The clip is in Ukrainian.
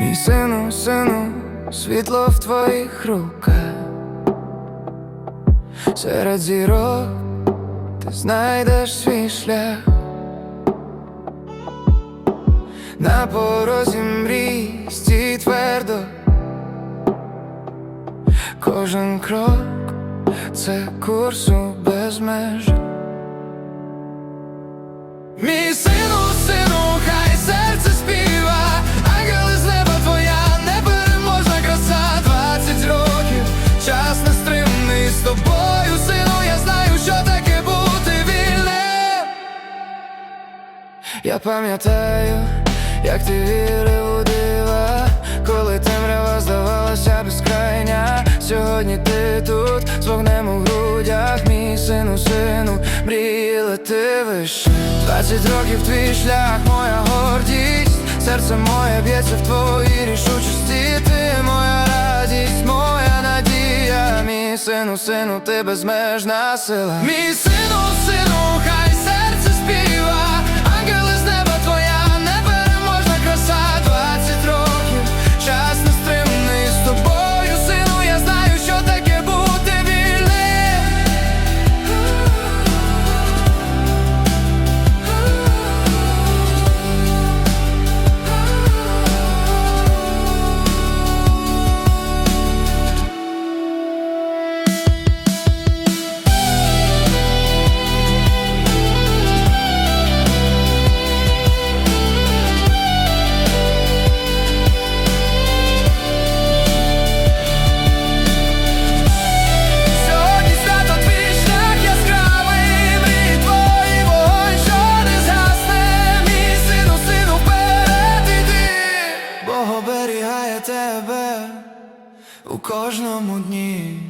Мій сину, сину, світло в твоїх руках, серед зірок ти знайдеш свій шлях, на порозі мрій твердо, кожен крок це курсу без меж. Я пам'ятаю, як ти вірив у дива, коли темрява здавалася безкрайня. Сьогодні ти тут з вогнем у грудях, мій сину, сину, мрії лети вище. Двадцять років твій шлях, моя гордість, серце моє б'ється в твоїй рішучості. Ти моя радість, моя надія, мій сину, сину, ти безмежна сила. Мій сину, сину, хай тебе у кожному дні.